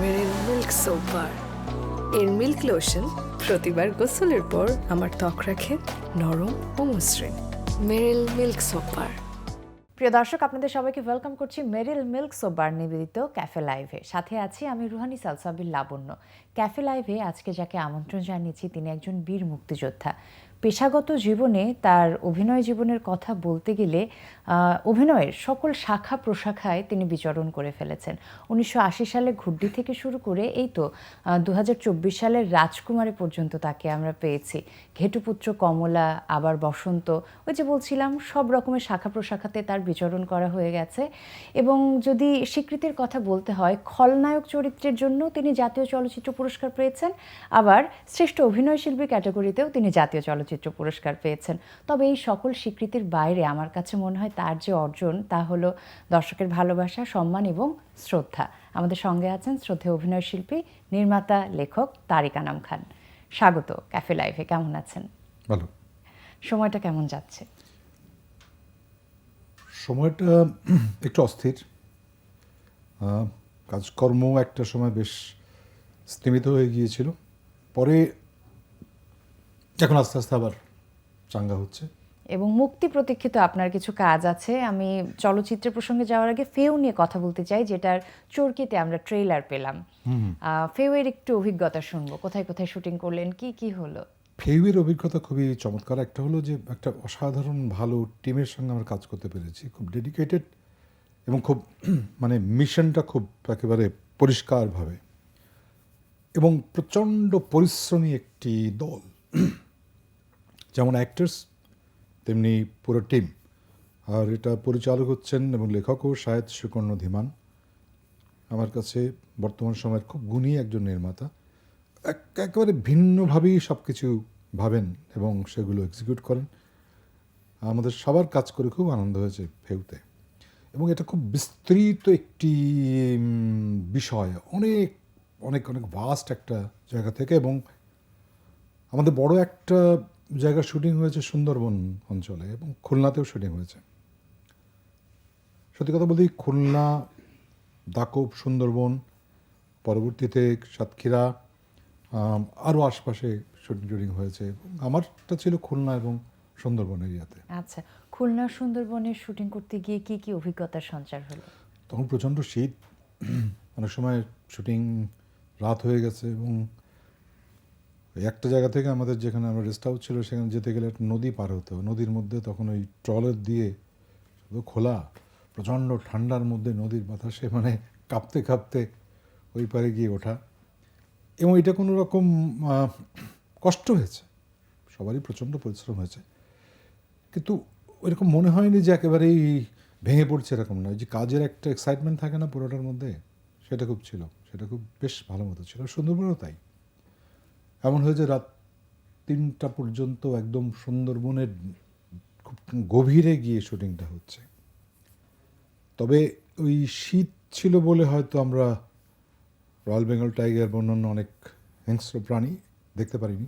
মেরিল milk সোপবার lotion প্রতিবার গোসলের পর আমার ত্বক রাখে নরম ও মসৃণ মেরিল মিল্ক সোপবার প্রিয় দর্শক আপনাদের সবাইকে ওয়েলকাম করছি মেরিল মিল্ক সোবার নিবেদিত ক্যাফে লাইভে সাথে আছি আমি রুহানি সালসাবির লাবণ্য ক্যাফে লাইভে আজকে যাকে আমন্ত্রণ জানিয়েছি, তিনি একজন বীর মুক্তিযোদ্ধা। পেশাগত জীবনে তার অভিনয় জীবনের কথা বলতে গেলে অভিনয়ের সকল শাখা প্রশাখায় তিনি বিচরণ করে ফেলেছেন। উনিশশো আশি সালে ঘুড্ডি থেকে শুরু করে এই তো দু হাজার চব্বিশ সালের রাজকুমারী পর্যন্ত তাকে আমরা পেয়েছি। ঘেটুপুত্র, কমলা, আবার বসন্ত, ওই যে বলছিলাম, সব রকমের শাখা প্রশাখাতে তার বিচরণ করা হয়ে গেছে। এবং যদি স্বীকৃতির কথা বলতে হয়, খলনায়ক চরিত্রের জন্য তিনি জাতীয় চলচ্চিত্র পুরস্কার পেয়েছেন। আবার শ্রেষ্ঠ অভিনয়শিল্পী ক্যাটাগরিতেও তিনি জাতীয় চলচ্চিত্র পুরস্কার পেয়েছেন। তবে এই সকল স্বীকৃতির বাইরে আমার কাছে মনে হয় তার যে অর্জন তা হলো দর্শকের ভালোবাসা সম্মান এবং শ্রদ্ধা। আমাদের সঙ্গে আছেন শ্রদ্ধেয় অভিনয়শিল্পী নির্মাতা লেখক তারিক আনাম খান। স্বাগত ক্যাফে লাইভে কেমন আছেন? ভালো। সময়টা কেমন যাচ্ছে? সময়টা একটু অস্থির। কাজকর্ম একটা সময় বেশ স্তীমিত হয়ে গিয়েছিল। পরে এখন আস্তে আস্তে আবার চাঙ্গা হচ্ছে। এবং মুক্তি প্রতীক্ষিত আপনার কিছু কাজ আছে। আমি চলচ্চিত্র প্রসঙ্গে যাওয়ার আগে ফেউ নিয়ে কথা বলতে চাই যেটার চরকিতে আমরা ট্রেলার পেলাম। ফেউয়ের একটু অভিজ্ঞতা শুনব। কোথায় কোথায় শুটিং করলেন? কি কি হলো? ফেউয়ের অভিজ্ঞতা খুবই চমৎকার। একটা হলো যে একটা অসাধারণ ভালো টিমের সঙ্গে আমরা কাজ করতে পেরেছি। খুব ডেডিকেটেড এবং খুব মানে মিশনটা খুব একেবারে পরিষ্কারভাবে এবং প্রচণ্ড পরিশ্রমী একটি দল। যেমন অ্যাক্টার্স তেমনি পুরো টিম আর এটা পরিচালক হচ্ছেন এবং লেখকও শায়দ সুকর্ণ ধীমান। আমার কাছে বর্তমান সময়ের খুব গুণী একজন নির্মাতা। এক- একেবারে ভিন্নভাবেই সব কিছু ভাবেন এবং সেগুলো এক্সিকিউট করেন। আমাদের সবার কাজ করে খুব আনন্দ হয়েছে ফেউতে। এবং এটা খুব বিস্তৃত একটি বিষয়। অনেক অনেক অনেক ভাস্ট একটা জায়গা থেকে এবং আমাদের বড় একটা জায়গা শুটিং হয়েছে সুন্দরবন অঞ্চলে এবং খুলনাতেও শুটিং হয়েছে। সত্যি কথা বলতে খুলনা দাকব সুন্দরবন পরবর্তীতে সাতক্ষীরা আরও আশপাশে শুটিং টুটিং হয়েছে। এবং আমারটা ছিল খুলনা এবং সুন্দরবন এরিয়াতে। আচ্ছা খুলনা সুন্দরবনের শুটিং করতে গিয়ে কি কি অভিজ্ঞতার সঞ্চার হলো? তখন প্রচণ্ড শীত। অনেক সময় শুটিং রাত হয়ে গেছে এবং একটা জায়গা থেকে আমাদের যেখানে আমরা রেস্ট হাউস ছিল, সেখানে যেতে গেলে একটা নদী পার হতে নদীর মধ্যে তখন ওই ট্রলের দিয়ে শুধু খোলা, প্রচণ্ড ঠান্ডার মধ্যে নদীর বাতাসে মানে কাঁপতে কাঁপতে ওই পারে গিয়ে ওঠা। এবং এটা কোনো রকম কষ্ট হয়েছে। সবারই প্রচণ্ড পরিশ্রম হয়েছে। কিন্তু ওইরকম মনে হয়নি যে একেবারেই ভেঙে পড়ছে এরকম নয় যে কাজের একটা এক্সাইটমেন্ট থাকে না পুরোটার মধ্যে, সেটা খুব ছিল। সেটা খুব বেশ ভালো মতো ছিল। সুন্দরবনও তাই। এমন হয়েছে রাত তিনটা পর্যন্ত একদম সুন্দরবনের খুব গভীরে গিয়ে শুটিংটা হচ্ছে। তবে ওই শীত ছিল বলে হয়তো আমরা রয়্যাল বেঙ্গল টাইগার বা অন্যান্য অনেক হিংস্র প্রাণী দেখতে পারিনি।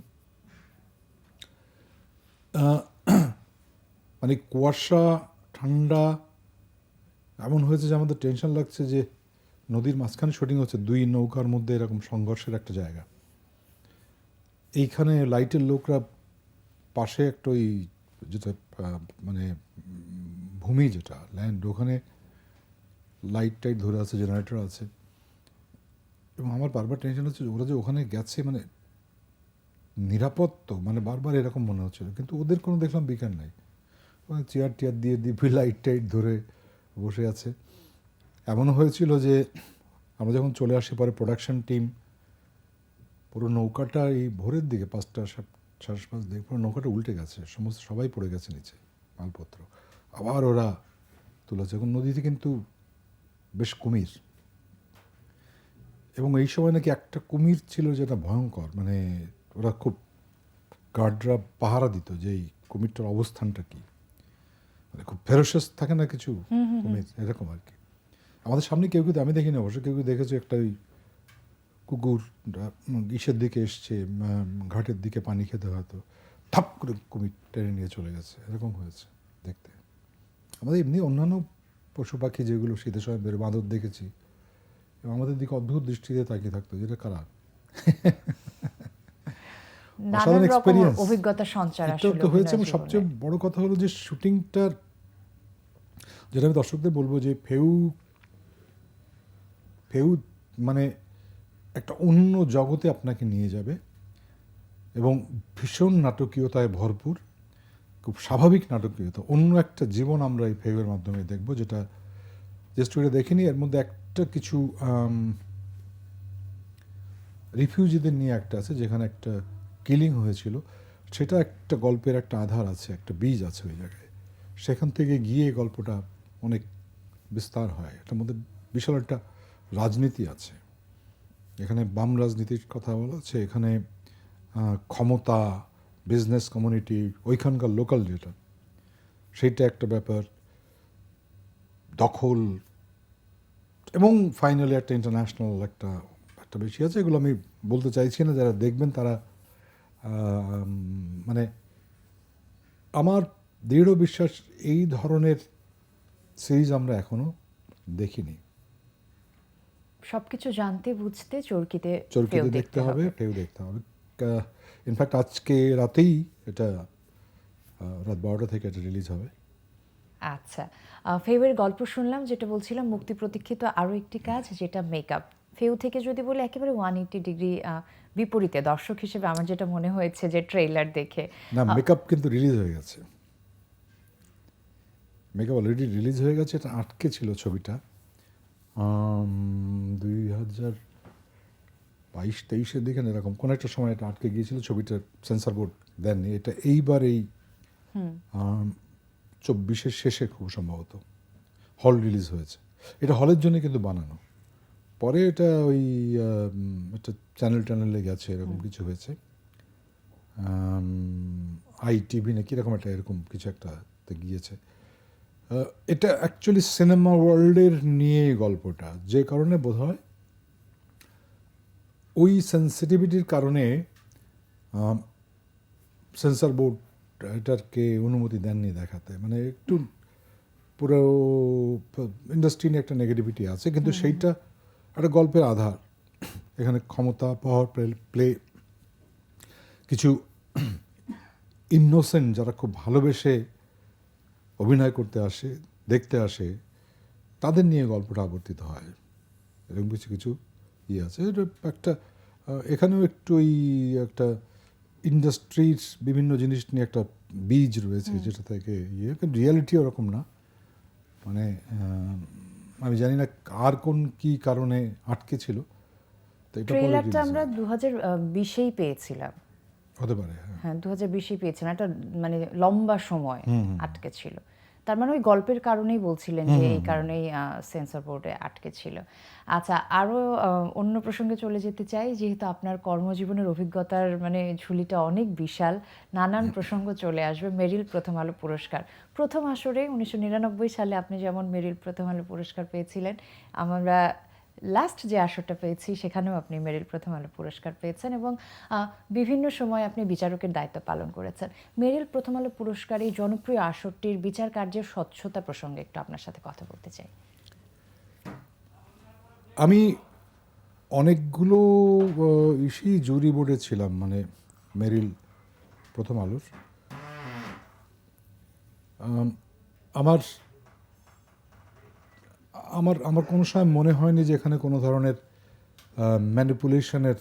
মানে কুয়াশা, ঠান্ডা, এমন হয়েছে যে আমাদের টেনশন লাগছে যে নদীর মাঝখানে শুটিং হচ্ছে, দুই নৌকার মধ্যে এরকম সংঘর্ষের একটা জায়গা। এইখানে লাইটের লোকরা পাশে একটা ওই যেটা মানে ভূমি যেটা ল্যান্ড ওখানে লাইট টাইট ধরে আছে জেনারেটর আছে। এবং আমার বারবার টেনশন হচ্ছে ওরা যে ওখানে গেছে মানে নিরাপদ তো মানে বারবার এরকম মনে হচ্ছিল। কিন্তু ওদের কোনো দেখলাম বিকার নাই। ওখানে চেয়ার টিয়ার দিয়ে দিব্যি লাইট টাইট ধরে বসে আছে। এমনও হয়েছিল যে আমরা যখন চলে আসি পরে প্রোডাকশন টিম পুরো নৌকাটা এই ভোরের দিকে পাঁচটা সাড়ে পাঁচ দিকে পুরো নৌকাটা উল্টে গেছে সমস্ত সবাই পড়ে গেছে নিচে মালপত্র। আবার ওরা তুলেছে এখন নদীতে কিন্তু বেশ কুমির। এবং এই সময় নাকি একটা কুমির ছিল যেটা ভয়ঙ্কর মানে ওরা খুব গার্ডরা পাহারা দিত যে এই কুমিরটার অবস্থানটা কি। মানে খুব ফেরোসাস থাকে না কিছু কুমির এরকম আর কি। আমাদের সামনে কেউ কেউ আমি দেখিনি অবশ্য কেউ কেউ দেখেছে একটা ওই কুকুর ইসের দিকে এসছে ঘাটের দিকে পানি খেতে হয়তো ঠাপ করে কুমির টেনে নিয়ে চলে গেছে। এরকম হয়েছে দেখতে। আমাদের এমনি অন্যান্য পশু পাখি যেগুলো শীতের সময় বেরো বাঁদর দেখেছি এবং আমাদের দিকে অদ্ভুত দৃষ্টিতে তাকিয়ে থাকতো যেটা কারা? নানান অভিজ্ঞতা সঞ্চার আসলে তো হয়েছে এবং সবচেয়ে বড় কথা হলো যে শুটিংটার যেটা আমি দর্শকদের বলব যে ফেউ ফেউ মানে একটা অন্য জগতে আপনাকে নিয়ে যাবে এবং ভীষণ নাটকীয়তায় ভরপুর, খুব স্বাভাবিক নাটকীয়তা। অন্য একটা জীবন আমরা এই ফেউয়ের মাধ্যমে দেখব, যেটা যে স্টোরিটা দেখিনি এর মধ্যে একটা কিছু রিফিউজিদের নিয়ে একটা আছে, যেখানে একটা কিলিং হয়েছিল। সেটা একটা গল্পের একটা আধার আছে, একটা বীজ আছে ওই জায়গায়। সেখান থেকে গিয়ে গল্পটা অনেক বিস্তার হয়। এটার মধ্যে বিশাল একটা রাজনীতি আছে। এখানে বাম রাজনীতির কথা বলা এখানে ক্ষমতা বিজনেস কমিউনিটি ওইখানকার লোকাল যেটা সেইটা একটা ব্যাপার, দখল, এবং ফাইনালি একটা ইন্টারন্যাশনাল একটা একটা বেশি আছে, এগুলো আমি বলতে চাইছি না, যারা দেখবেন তারা মানে আমার দৃঢ় বিশ্বাস, এই ধরনের সিরিজ আমরা এখনও দেখিনি। সবকিছু জানতে বুঝতে চরকিতে চরকিতে দেখতে হবে ফেউ দেখতে হবে। ইনফ্যাক্ট আজকে রাতেই এটা রাত বারোটা থেকে এটা রিলিজ হবে। আচ্ছা। ফেউয়ের গল্প শুনলাম যেটা বলছিলাম মুক্তি প্রতীক্ষিত আরও একটি কাজ যেটা মেকআপ ফেউ থেকে যদি বলে একেবারে ওয়ান এইটি ডিগ্রি বিপরীতে দর্শক হিসেবে আমার যেটা মনে হয়েছে যে ট্রেইলার দেখে। না মেকআপ কিন্তু রিলিজ হয়ে গেছে। মেকআপ অলরেডি রিলিজ হয়ে গেছে এটা আটকে ছিল ছবিটা। দুই হাজার বাইশ তেইশের দিকে এরকম। কোনো একটা সময় এটা আটকে গিয়েছিল ছবিটা সেন্সর বোর্ড দেননি। এটা এইবার এই চব্বিশের শেষে খুব সম্ভবত হল রিলিজ হয়েছে। এটা হলের জন্য কিন্তু বানানো। পরে এটা ওই একটা চ্যানেল ট্যানেলে গেছে এরকম কিছু হয়েছে। আই টিভি না কীরকম একটা এরকম কিছু একটা গিয়েছে। এটা অ্যাকচুয়ালি সিনেমা ওয়ার্ল্ডের নিয়ে গল্পটা। যে কারণে বোধ হয় ওই সেন্সিটিভিটির কারণে সেন্সর বোর্ড এটারকে অনুমতি দেননি দেখাতে। মানে একটু পুরো ইন্ডাস্ট্রি নিয়ে একটা নেগেটিভিটি আছে কিন্তু সেইটা একটা গল্পের আধার। এখানে ক্ষমতা পাওয়ার প্লে কিছু ইনোসেন্ট যারা খুব ভালোবেসে অভিনয় করতে আসে দেখতে আসে তাদের নিয়ে গল্পটা আবর্তিত হয়। এরকম কিছু কিছু ইয়ে আছে। এটা একটা এখানেও একটু ওই একটা ইন্ডাস্ট্রির বিভিন্ন জিনিস নিয়ে একটা বীজ রয়েছে যেটা থেকে ইয়ে রিয়ালিটি ওরকম না। মানে আমি জানি না আর কোন কি কারণে আটকে ছিল। release আমরা দু হাজার বিশেই পেয়েছিলাম। হতে পারে হ্যাঁ। হ্যাঁ দু হাজার বিশে পেয়েছেন। একটা মানে লম্বা সময় আটকে ছিল। তার মানে ওই গল্পের কারণেই বলছিলেন যে এই কারণেই সেন্সর বোর্ডে আটকে ছিল। আচ্ছা আরও অন্য প্রসঙ্গে চলে যেতে চাই। যেহেতু আপনার কর্মজীবনের অভিজ্ঞতার মানে ঝুলিটা অনেক বিশাল নানান প্রসঙ্গ চলে আসবে। মেরিল প্রথম আলো পুরস্কার। প্রথম আসরে উনিশশো নিরানব্বই সালে আপনি যেমন মেরিল প্রথম আলো পুরস্কার পেয়েছিলেন আমরা লাস্ট যে আসরটা পেয়েছি, সেখানেও আপনি মেরিল প্রথম আলো পুরস্কার পেয়েছেন এবং বিভিন্ন সময় আপনি বিচারকের দায়িত্ব পালন করেছেন। মেরিল প্রথম আলো পুরস্কার এই জনপ্রিয় আসরটির বিচার কার্যের স্বচ্ছতা প্রসঙ্গে একটু আপনার সাথে কথা বলতে চাই। আমি অনেকগুলো ইসেই জুরি বোর্ডে ছিলাম মানে মেরিল প্রথম আলোর। আমার আমার আমার কোনো সময় মনে হয়নি যে এখানে কোনো ধরনের ম্যানিপুলেশনের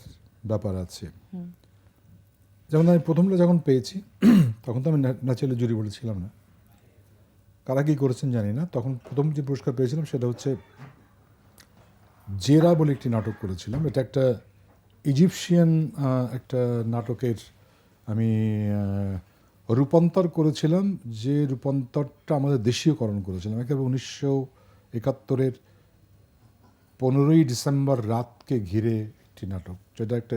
ব্যাপার আছে। যেমন আমি প্রথমটা যখন পেয়েছি তখন তো আমি ন্যাচারালি জুরি বলেছিলাম না। কারা কী করেছেন জানি না। তখন প্রথম যে পুরস্কার পেয়েছিলাম সেটা হচ্ছে জেরা বলে একটি নাটক করেছিলাম। এটা একটা ইজিপশিয়ান একটা নাটকের আমি রূপান্তর করেছিলাম। যে রূপান্তরটা আমাদের দেশীয়করণ করেছিলাম। একেবারে উনিশশো একাত্তরের পনেরোই ডিসেম্বর রাতকে ঘিরে একটি নাটক, যেটা একটা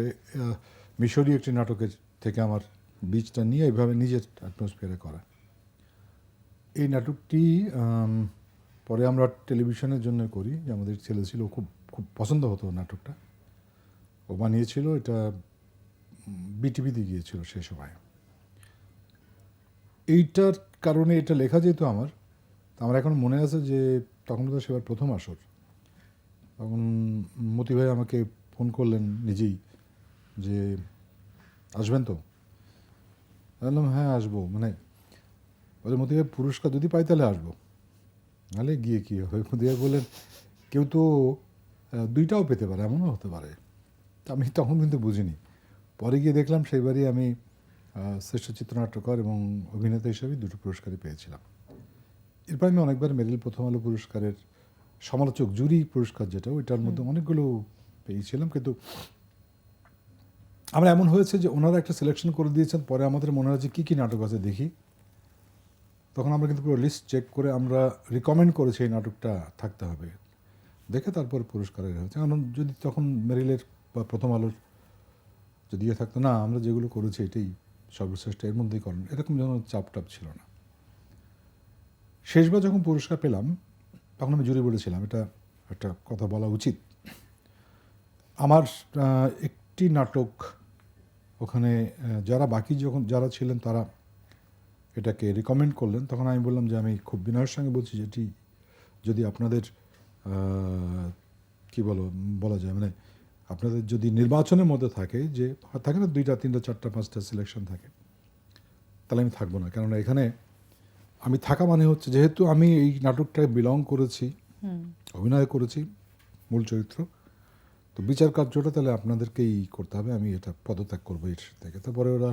মিশরীয় একটি নাটকের থেকে আমার বীজটা নিয়ে এইভাবে নিজের অ্যাটমসফিয়ারে করা। এই নাটকটি পরে আমরা টেলিভিশনের জন্য করি, যে আমাদের ছেলে ছিল খুব খুব পছন্দ হতো নাটকটা। ও বানিয়েছিল, এটা বিটিভিতে গিয়েছিল সে সময়। এইটার কারণে এটা লেখা যেত আমার, তো আমার এখন মনে আছে যে তখন তো সেবার প্রথম আসর। তখন মতি ভাই আমাকে ফোন করলেন নিজেই যে, আসবেন তো? বললাম হ্যাঁ আসব। মানে বলে, মতি ভাই, পুরস্কার যদি পাই তাহলে আসব। নাহলে গিয়ে কী হবে? মতি ভাই বললেন, কেউ তো দুইটাও পেতে পারে, এমনও হতে পারে। তা আমি তখন কিন্তু বুঝিনি। পরে গিয়ে দেখলাম, সেইবারই আমি শ্রেষ্ঠ চিত্রনাট্যকার এবং অভিনেতা হিসেবে দুটো পুরস্কারই পেয়েছিলাম। এরপর আমি অনেকবার মেরিল প্রথম আলো পুরস্কারের সমালোচক জুরি পুরস্কার যেটা ওইটার মধ্যে অনেকগুলো পেয়েছিলাম কিন্তু আমরা এমন হয়েছে যে ওনারা একটা সিলেকশন করে দিয়েছেন পরে আমাদের মনে হয়েছে কী কী নাটক আছে দেখি। তখন আমরা কিন্তু পুরো লিস্ট চেক করে আমরা রিকমেন্ড করেছি এই নাটকটা থাকতে হবে। দেখে তারপর পুরস্কারের হয়েছে। কারণ যদি তখন মেরিলের বা প্রথম আলোর যদি ইয়ে থাকতো না আমরা যেগুলো করেছি এটাই সর্বশ্রেষ্ঠ এর মধ্যেই করেন এরকম যেন চাপ টাপ ছিল না। শেষবার যখন পুরস্কার পেলাম, তখন আমি জুড়ে বলেছিলাম, এটা একটা কথা বলা উচিত। আমার একটি নাটক ওখানে যারা বাকি যখন, যারা ছিলেন তারা এটাকে রিকমেন্ড করলেন। তখন আমি বললাম যে, আমি খুব বিনয়ের সঙ্গে বলছি যেটি যদি আপনাদের কি বলো, বলা যায় মানে আপনাদের যদি নির্বাচনের মধ্যে থাকে যে, থাকে না দুইটা, তিনটা, চারটা, পাঁচটা সিলেকশন থাকে, তাহলে আমি থাকব না। কেননা এখানে আমি থাকা মানে হচ্ছে যেহেতু আমি এই নাটকটায় বিলং করেছি অভিনয় করেছি মূল চরিত্র তো বিচার কার্যটা তাহলে আপনাদেরকেই করতে হবে আমি এটা পদত্যাগ করব এর থেকে। তারপরে ওরা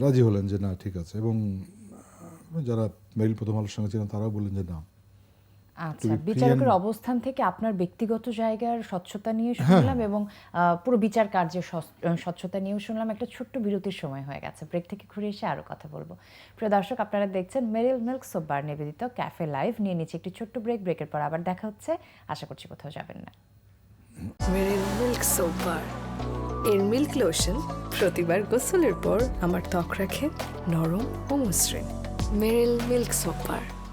রাজি হলেন যে না ঠিক আছে। এবং যারা মেরিল প্রথম আলোর সঙ্গে ছিলেন তারাও বললেন যে না। আচ্ছা বিচারকের অবস্থান থেকে আপনার ব্যক্তিগত জায়গার স্বচ্ছতা নিয়ে হ্যাঁ। শুনলাম এবং আহ, পুরো বিচার কার্যের স্বচ্ছতা নিয়েও শুনলাম। একটা ছোট্ট বিরতির সময় হয়ে গেছে। ব্রেক থেকে ঘুরে এসে আরও কথা বলব। প্রিয় দর্শক আপনারা দেখছেন মেরিল মিল্ক সোপবার নিবেদিত ক্যাফে লাইভ। নিয়ে নিচ্ছে একটি ছোট্ট ব্রেক। ব্রেকের পর আবার দেখা হচ্ছে। আশা করছি কোথাও যাবেন না। Meril milk soap bar. এর মিল্ক লোশন প্রতিবার গোসলের পর আমার ত্বক রাখে নরম ও মসৃণ। Meril milk soap bar.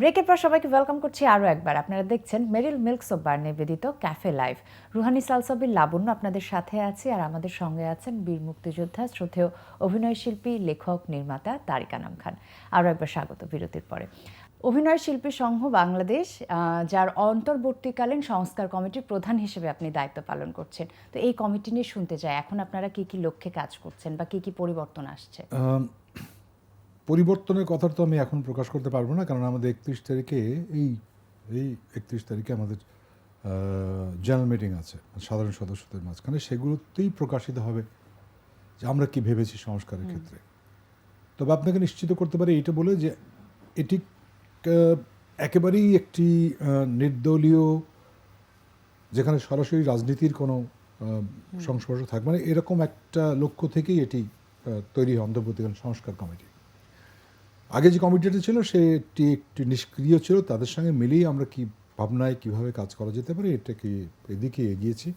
ব্রেকের পর সবাইকে ওয়েলকাম করছি আরও একবার। আপনারা দেখছেন মেরিল মিল্ক সোপবার নিবেদিত ক্যাফে লাইভ রুহানি সালসাবির লাবণ্য আপনাদের সাথে আছে আর আমাদের সঙ্গে আছেন বীর মুক্তিযোদ্ধা, শ্রদ্ধেয় অভিনয় শিল্পী, লেখক, নির্মাতা তারিক আনাম খান। আরও একবার স্বাগত বিরতির পরে। অভিনয় শিল্পী সংঘ বাংলাদেশ যার অন্তর্বর্তীকালীন সংস্কার কমিটির প্রধান হিসেবে আপনি দায়িত্ব পালন করছেন। তো এই কমিটি নিয়ে শুনতে চাই, এখন আপনারা কি কি লক্ষ্যে কাজ করছেন বা কি কি পরিবর্তন আসছে? পরিবর্তনের কথা তো আমি এখন প্রকাশ করতে পারব না কারণ আমাদের একত্রিশ তারিখে এই এই একত্রিশ তারিখে আমাদের জেনারেল মিটিং আছে সাধারণ সদস্যদের মাঝখানে। সেগুলোতেই প্রকাশিত হবে যে আমরা কি ভেবেছি সংস্কারের ক্ষেত্রে। তবে আপনাকে নিশ্চিত করতে পারি এটা বলে যে এটি একেবারেই একটি নির্দলীয় যেখানে সরাসরি রাজনীতির কোনো সংস্পর্শ থাকবে না এরকম একটা লক্ষ্য থেকেই এটি তৈরি হয় অন্তর্বর্তীকালীন সংস্কার কমিটি। আগে যে কমিটিটা ছিল সেটি একটি নিষ্ক্রিয় ছিল। তাদের সঙ্গে মিলিয়ে আমরা কি ভাবনায় কীভাবে কাজ করা যেতে পারে, এটাকে এদিকে এগিয়েছি।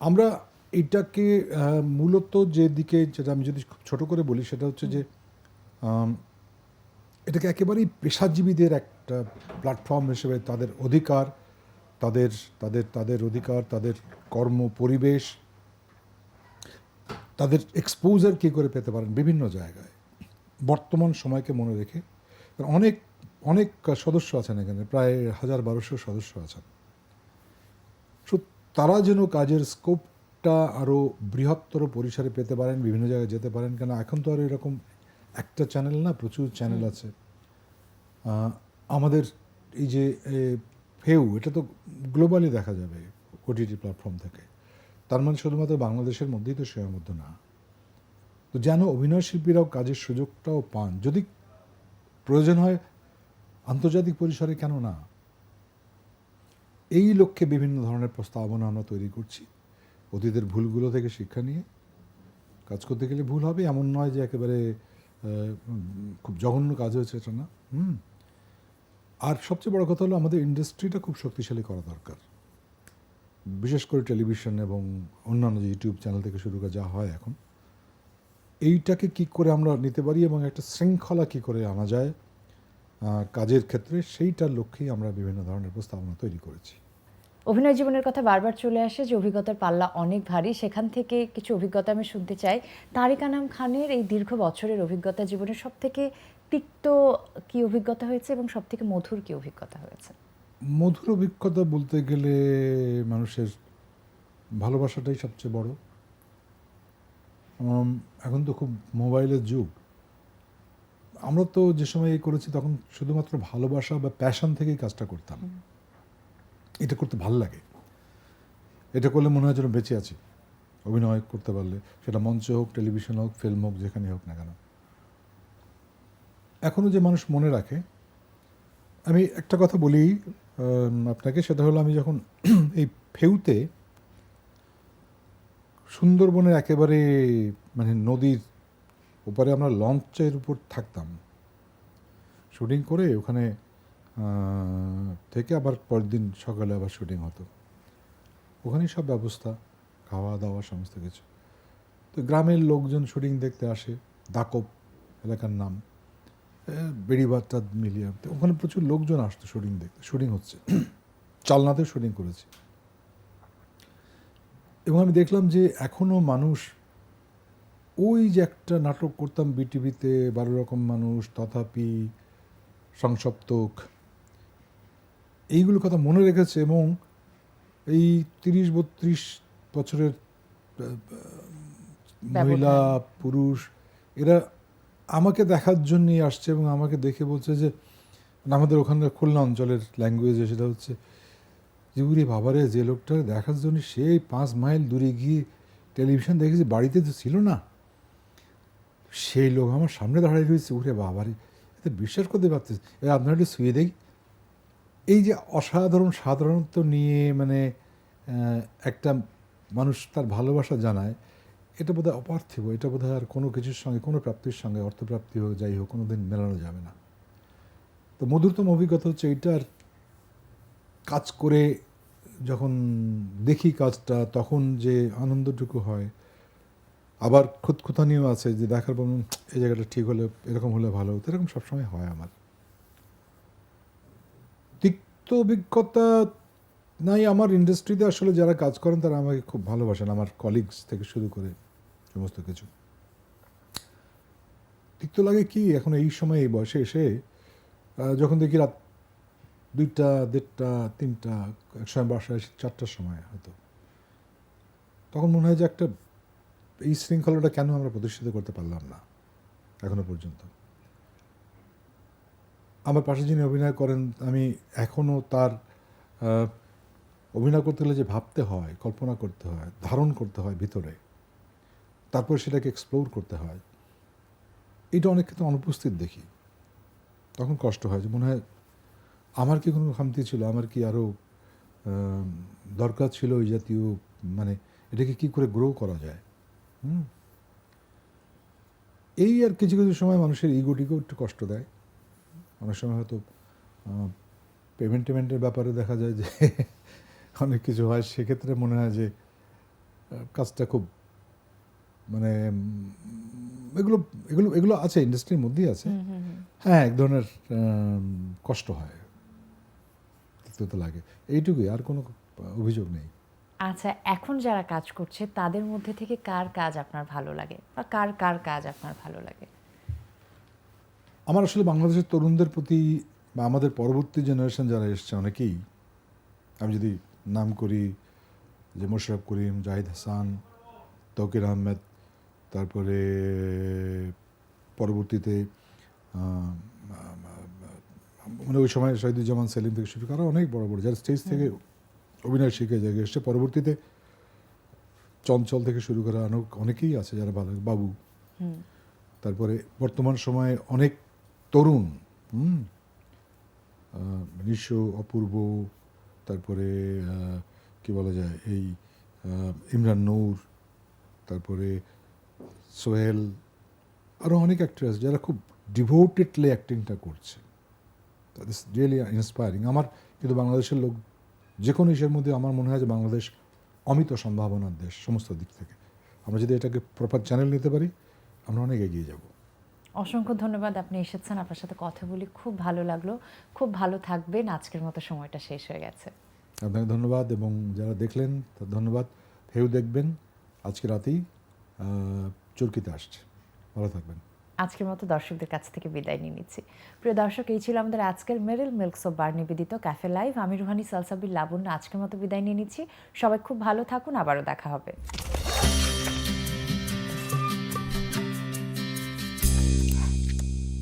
আমরা এটাকে মূলত যে দিকে, যেটা আমি যদি ছোট করে বলি, সেটা হচ্ছে যে এটাকে একেবারেই পেশাজীবীদের একটা প্ল্যাটফর্ম হিসেবে তাদের অধিকার, তাদের তাদের তাদের অধিকার, তাদের কর্ম পরিবেশ, তাদের এক্সপোজার কী করে পেতে পারেন বিভিন্ন জায়গায়। বর্তমান সময়কে মনে রেখে অনেক অনেক সদস্য আছেন এখানে প্রায় হাজার বারোশো সদস্য আছেন। সো তারা যেন কাজের স্কোপটা আরও বৃহত্তর পরিসরে পেতে পারেন বিভিন্ন জায়গায় যেতে পারেন কেন এখন তো আর এরকম একটা চ্যানেল না প্রচুর চ্যানেল আছে। আমাদের এই যে ফেউ এটা তো গ্লোবালি দেখা যাবে ওটিটি প্ল্যাটফর্ম থেকে। তার মানে শুধুমাত্র বাংলাদেশের মধ্যেই তো সীমাবদ্ধ না। তো যেন অভিনয় শিল্পীরাও কাজের সুযোগটাও পান। যদি প্রয়োজন হয়, আন্তর্জাতিক পরিসরে কেন না? এই লক্ষ্যে বিভিন্ন ধরনের প্রস্তাবনা আমরা তৈরি করছি। অতীতের ভুলগুলো থেকে শিক্ষা নিয়ে। কাজ করতে গেলে ভুল হবে, এমন নয় যে একেবারে খুব জঘন্য কাজ হয়েছে এটা না। হুম। আর সবচেয়ে বড় কথা হলো, আমাদের ইন্ডাস্ট্রিটা খুব শক্তিশালী করা দরকার। বিশেষ করে টেলিভিশন এবং অন্যান্য যে ইউটিউব চ্যানেল থেকে শুরু করে যা হয় এখন। এইটাকে কি করে আমরা নিতে পারি এবং একটা শৃঙ্খলা কি করে আনা যায় কাজের ক্ষেত্রে সেইটার লক্ষ্যেই আমরা বিভিন্ন ধরনের প্রস্তাবনা তৈরি করেছি। অভিনয় জীবনের কথা বারবার চলে আসে যে অভিজ্ঞতার পাল্লা অনেক ভারী। সেখান থেকে কিছু অভিজ্ঞতা আমি শুনতে চাই। তারিক আনাম খানের এই দীর্ঘ বছরের অভিজ্ঞতা জীবনের সব থেকে তিক্ত কি অভিজ্ঞতা হয়েছে এবং সব থেকে মধুর কি অভিজ্ঞতা হয়েছে? মধুর অভিজ্ঞতা বলতে গেলে মানুষের ভালোবাসাটাই সবচেয়ে বড়। এখন তো খুব মোবাইলের যুগ। আমরা তো যে সময় এই করেছি তখন শুধুমাত্র ভালোবাসা বা প্যাশন থেকেই কাজটা করতাম। এটা করতে ভালো লাগে। এটা করলে মনে হয় যেন বেঁচে আছি। অভিনয় করতে পারলে সেটা মঞ্চ হোক টেলিভিশন হোক ফিল্ম হোক যেখানে হোক না কেন। এখনও যে মানুষ মনে রাখে আমি একটা কথা বলি আপনাকে সেটা হলো আমি যখন এই ফেউতে সুন্দরবনের একেবারে মানে নদীর ওপারে আমরা লঞ্চের উপর থাকতাম। শুটিং করে ওখানে থেকে আবার পরের দিন সকালে আবার শুটিং হতো। ওখানেই সব ব্যবস্থা খাওয়া দাওয়া সমস্ত কিছু। তো গ্রামের লোকজন শুটিং দেখতে আসে দাকব এলাকার নাম। বেড়িবাদটা মিলিয়ে। ওখানে প্রচুর লোকজন আসতো শুটিং দেখতে, শুটিং হচ্ছে। চালনাতেও শুটিং করেছি। এবং আমি দেখলাম যে এখনও মানুষ ওই যে একটা নাটক করতাম বিটিভিতে বারো রকম মানুষ তথাপি সংসপ্তক এইগুলো কথা মনে রেখেছে এবং এই তিরিশ বত্রিশ বছরের মহিলা পুরুষ এরা আমাকে দেখার জন্যই আসছে এবং আমাকে দেখে বলছে যে আমাদের ওখানে খুলনা অঞ্চলের ল্যাঙ্গুয়েজে সেটা হচ্ছে যে উরে বাবারে, যে লোকটা দেখার জন্য সেই পাঁচ মাইল দূরে গিয়ে টেলিভিশন দেখেছি, বাড়িতে তো ছিল না। সেই লোক আমার সামনে দাঁড়িয়ে রয়েছে উরে বাবারে, এতে বিশ্বাস করতে পারতেছে এ, আপনার একটু শুয়ে দেখি। এই যে অসাধারণ সাধারণত্ব নিয়ে মানে একটা মানুষ তার ভালোবাসা জানায়, এটা বোধহয় অপার্থিব। এটা বোধহয় আর কোনো কিছুর সঙ্গে, কোনো প্রাপ্তির সঙ্গে অর্থপ্রাপ্তি হোক, যাই হোক কোনো দিন মেলানো যাবে না। তো মধুরতম অভিজ্ঞতা হচ্ছে, এইটার কাজ করে যখন দেখি কাজটা, তখন যে আনন্দটুকু হয়। আবার খুঁতখুতানিও আছে যে দেখার পর এই জায়গাটা ঠিক হলে, এরকম হলে ভালো হতো। এরকম সবসময় হয় আমার। তিক্ত অভিজ্ঞতা নাই আমার ইন্ডাস্ট্রিতে আসলে যারা কাজ করেন, তারা আমাকে খুব ভালোবাসেন, আমার কলিগস থেকে শুরু করে সমস্ত কিছু। তিক্ত লাগে কি? এখন এই সময়, এই বয়সে এসে যখন দেখি রাত দুইটা, দেড়টা, তিনটা এক সময় বাসায় চারটার সময় হয়তো। তখন মনে হয় যে একটা এই শৃঙ্খলাটা কেন আমরা প্রতিষ্ঠিত করতে পারলাম না এখনও পর্যন্ত। আমার পাশে যিনি অভিনয় করেন, আমি এখনও তার অভিনয় করতে গেলে যে ভাবতে হয়, কল্পনা করতে হয়, ধারণ করতে হয় ভিতরে, তারপর সেটাকে এক্সপ্লোর করতে হয়, এটা অনেক ক্ষেত্রে অনুপস্থিত দেখি। তখন কষ্ট হয় যে মনে হয় আমার কি কোনো খামতি ছিল? আমার কি আরও দরকার ছিল ওই জাতীয় মানে এটাকে কি করে গ্রো করা যায়? হুম? এই আর কিছু কিছু সময় মানুষের ইগোটিকেও একটু কষ্ট দেয়। অনেক সময় হয়তো পেমেন্ট টেমেন্টের ব্যাপারে দেখা যায় যে অনেক কিছু হয়। সেক্ষেত্রে মনে হয় যে কাজটা খুব মানে এগুলো এগুলো এগুলো আছে ইন্ডাস্ট্রির মধ্যেই আছে। হ্যাঁ এক ধরনের কষ্ট হয়। তো লাগে। এইটুকুই আর কোনো অভিযোগ নেই। আচ্ছা এখন যারা কাজ করছে তাদের মধ্যে থেকে কার কাজ আপনার ভালো লাগে? বা কার কার কাজ আপনার ভালো লাগে? আমার আসলে বাংলাদেশের তরুণদের প্রতি বা আমাদের পরবর্তী জেনারেশন যারা এসছে অনেকেই আমি যদি নাম করি যে মোশরফ করিম জাহিদ হাসান তকির আহমেদ তারপরে পরবর্তীতে মানে ওই সময় শহীদুজ্জামান সেলিম থেকে শুরু করা অনেক বড় বড় যারা স্টেজ থেকে অভিনয় শিখে জায়গায় এসছে পরবর্তীতে চঞ্চল থেকে শুরু করা অনেক অনেকেই আছে যারা ভালো বাবু। তারপরে বর্তমান সময়ে অনেক তরুণ হুম? নিঃস্ব অপূর্ব তারপরে কি বলা যায় এই ইমরান নূর তারপরে সোহেল আরও অনেক অ্যাক্ট্রেস যারা খুব ডিভোটেডলি অ্যাক্টিংটা করছে। ইস রিয়েলি ইন্সপায়ারিং আমার কিন্তু বাংলাদেশের লোক যে কোনো ইসের মধ্যে আমার মনে হয় যে বাংলাদেশ অমিত সম্ভাবনার দেশ সমস্ত দিক থেকে। আমরা যদি এটাকে প্রপার চ্যানেল নিতে পারি আমরা অনেক এগিয়ে যাব। অসংখ্য ধন্যবাদ আপনি এসেছেন। আপনার সাথে কথা বলি খুব ভালো লাগল। খুব ভালো থাকবেন। আজকের মতো সময়টা শেষ হয়ে গেছে। আপনাকে ধন্যবাদ এবং যারা দেখলেন তার ধন্যবাদ। ফেউ দেখবেন। আজকে রাতেই চরকিতে আসছে। ভালো থাকবেন। আজকের মতো দর্শকদের কাছ থেকে বিদায় নিয়ে নিচ্ছি। প্রিয় দর্শক, এই ছিল আমাদের আজকের মেরিল মিল্কস ও বার নিবেদিত ক্যাফে লাইভ। আমি রুহানি সালসাবির লাবণ্য আজকের মতো বিদায় নিয়ে নিচ্ছি। সবাই খুব ভালো থাকুন, আবারও দেখা হবে।